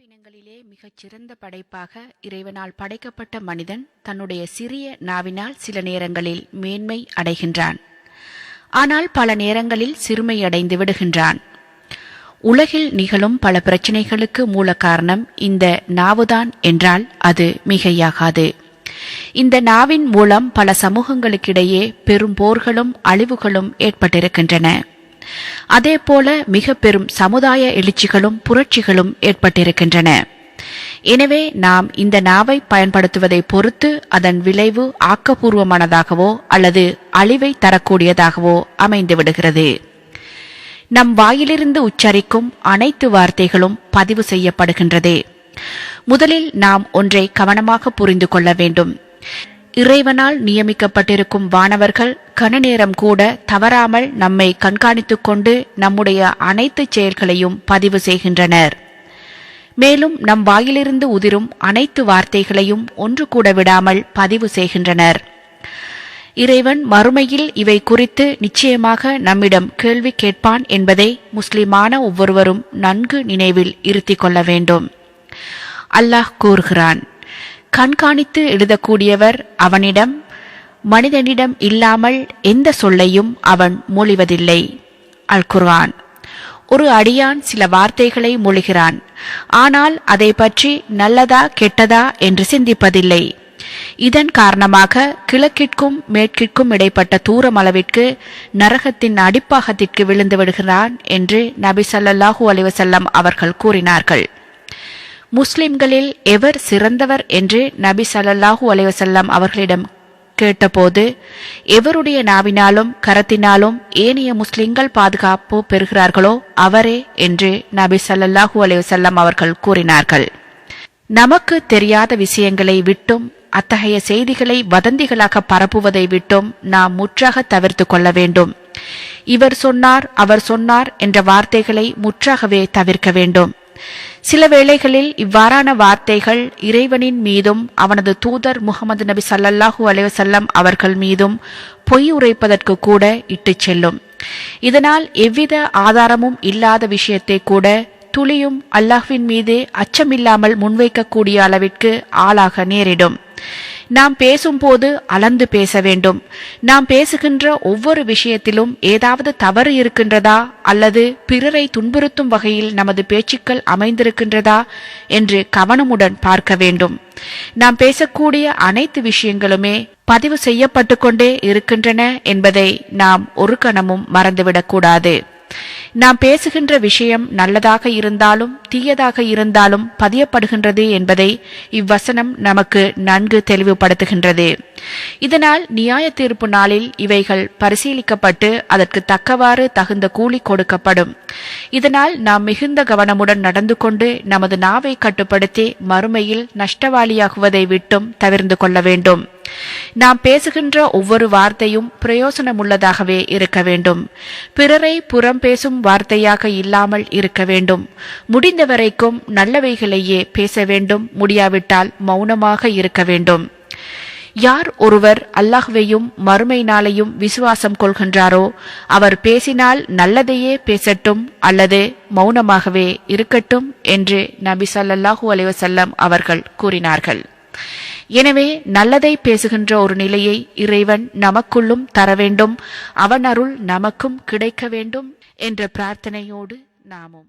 படைப்பினங்களிலே மிகச் சிறந்த படைப்பாக இறைவனால் படைக்கப்பட்ட மனிதன் தன்னுடைய சிறிய நாவினால் சில நேரங்களில் மேன்மை அடைகின்றான். ஆனால் பல நேரங்களில் சிறுமை அடைந்து விடுகின்றான். உலகில் நிகழும் பல பிரச்சினைகளுக்கு மூல காரணம் இந்த நாவுதான் என்றால் அது மிகையாகாது. இந்த நாவின் மூலம் பல சமூகங்களுக்கிடையே பெரும் போர்களும் அழிவுகளும் ஏற்பட்டிருக்கின்றன. அதேபோல மிக பெரும் சமுதாய எழுச்சிகளும் புரட்சிகளும் ஏற்பட்டிருக்கின்றன. எனவே நாம் இந்த நாவை பயன்படுத்துவதை பொறுத்து அதன் விளைவு ஆக்கப்பூர்வமானதாகவோ அல்லது அழிவை தரக்கூடியதாகவோ அமைந்து விடுகிறது. நம் வாயிலிருந்து உச்சரிக்கும் அனைத்து வார்த்தைகளும் பதிவு செய்யப்படுகின்றது. முதலில் நாம் ஒன்றை கவனமாக புரிந்து கொள்ள வேண்டும். இறைவனால் நியமிக்கப்பட்டிருக்கும் வானவர்கள் கணநேரம் கூட தவறாமல் நம்மை கண்காணித்துக் கொண்டு நம்முடைய அனைத்து செயல்களையும் பதிவு செய்கின்றனர். மேலும் நம் வாயிலிருந்து உதிரும் அனைத்து வார்த்தைகளையும் ஒன்று கூட விடாமல் பதிவு செய்கின்றனர். இறைவன் மறுமையில் இவை குறித்து நிச்சயமாக நம்மிடம் கேள்வி கேட்பான் என்பதை முஸ்லிமான ஒவ்வொருவரும் நன்கு நினைவில் இருத்திக் கொள்ள வேண்டும். அல்லாஹ் கூறுகிறான் கண்காணித்து எழுதக்கூடியவர் அவனிடம் மனிதனிடம் இல்லாமல் எந்த சொல்லையும் அவன் மொழிவதில்லை. அல் குர்ஆன் ஒரு அடியான் சில வார்த்தைகளை மொழிகிறான். ஆனால் அதை பற்றி நல்லதா கெட்டதா என்று சிந்திப்பதில்லை. இதன் காரணமாக கிழக்கிற்கும் மேற்கிற்கும் இடைப்பட்ட தூரம் அளவிற்கு நரகத்தின் அடிப்பாகத்திற்கு விழுந்து விடுகிறான் என்று நபி சல்லாஹூ அலிவசல்லம் அவர்கள் கூறினார்கள். முஸ்லிம்களில் எவர் சிறந்தவர் என்று நபி சல்லாஹூ அலிவசல்லம் அவர்களிடம் கேட்டபோது எவருடைய நாவினாலும் கரத்தினாலும் ஏனைய முஸ்லிம்கள் பாதுகாப்பு பெறுகிறார்களோ அவரே என்று நபி ஸல்லல்லாஹு அலைஹி அவர்கள் கூறினார்கள். நமக்கு தெரியாத விஷயங்களை விட்டும் அத்தகைய செய்திகளை வதந்திகளாக பரப்புவதை விட்டும் நாம் முற்றாக தவிர்த்து கொள்ள வேண்டும். இவர் சொன்னார் அவர் சொன்னார் என்ற வார்த்தைகளை முற்றாகவே தவிர்க்க வேண்டும். சில வேளைகளில் இவ்வாறான வார்த்தைகள் இறைவனின் மீதும் அவனது தூதர் முகமது நபி சல்லல்லாஹூ அலைவசல்லம் அவர்கள் மீதும் பொய் உரைப்பதற்கு கூட இட்டுச் செல்லும். இதனால் எவ்வித ஆதாரமும் இல்லாத விஷயத்தை கூட துளியும் அல்லாஹ்வின் மீது அச்சமில்லாமல் முன்வைக்கக்கூடிய அளவிற்கு ஆளாக நேரிடும். நாம் பேசும்போது அளந்து பேச வேண்டும். நாம் பேசுகின்ற ஒவ்வொரு விஷயத்திலும் ஏதாவது தவறு இருக்கின்றதா? அல்லது பிறரை துன்புறுத்தும் வகையில் நமது பேச்சுக்கள் அமைந்திருக்கின்றதா? என்று கவனமுடன் பார்க்க வேண்டும். நாம் பேசக்கூடிய அனைத்து விஷயங்களுமே பதிவு செய்யப்பட்டு கொண்டே இருக்கின்றன என்பதை நாம் ஒரு கணமும் மறந்துவிடக்கூடாது. நாம் பேசுகின்ற விஷயம் நல்லதாக இருந்தாலும் தீயதாக இருந்தாலும் பதியப்படுகின்றது என்பதை இவ்வசனம் நமக்கு நன்கு தெளிவுபடுத்துகின்றது. இதனால் நியாய தீர்ப்பு நாளில் இவைகள் பரிசீலிக்கப்பட்டு அதற்கு தக்கவாறு தகுந்த கூலி கொடுக்கப்படும். இதனால் நாம் மிகுந்த கவனமுடன் நடந்து கொண்டு நமது நாவை கட்டுப்படுத்தி மறுமையில் நஷ்டவாளியாகுவதை விட்டும் தவிர்ந்து கொள்ள வேண்டும். நாம் பேசுகின்ற ஒவ்வொரு வார்த்தையும் பிரயோசனமுள்ளதாகவே இருக்க வேண்டும். பிறரை புறம் பேசும் வார்த்தையாக இல்லாமல் இருக்க வேண்டும். முடிந்த வரைக்கும் நல்லவைகளையே பேச வேண்டும். முடியாவிட்டால் மௌனமாக இருக்க வேண்டும். யார் ஒருவர் அல்லாஹ்வையும் மறுமை நாளையும் விசுவாசம் கொள்கின்றாரோ அவர் பேசினால் நல்லதையே பேசட்டும் அல்லது மௌனமாகவே இருக்கட்டும் என்று நபி சல்லாஹூ அலைவசல்லம் அவர்கள் கூறினார்கள். எனவே நல்லதை பேசுகின்ற ஒரு நிலையை இறைவன் நமக்குள்ளும் தர வேண்டும் அவன் அருள் நமக்கும் கிடைக்க வேண்டும் என்ற பிரார்த்தனையோடு நாமும்.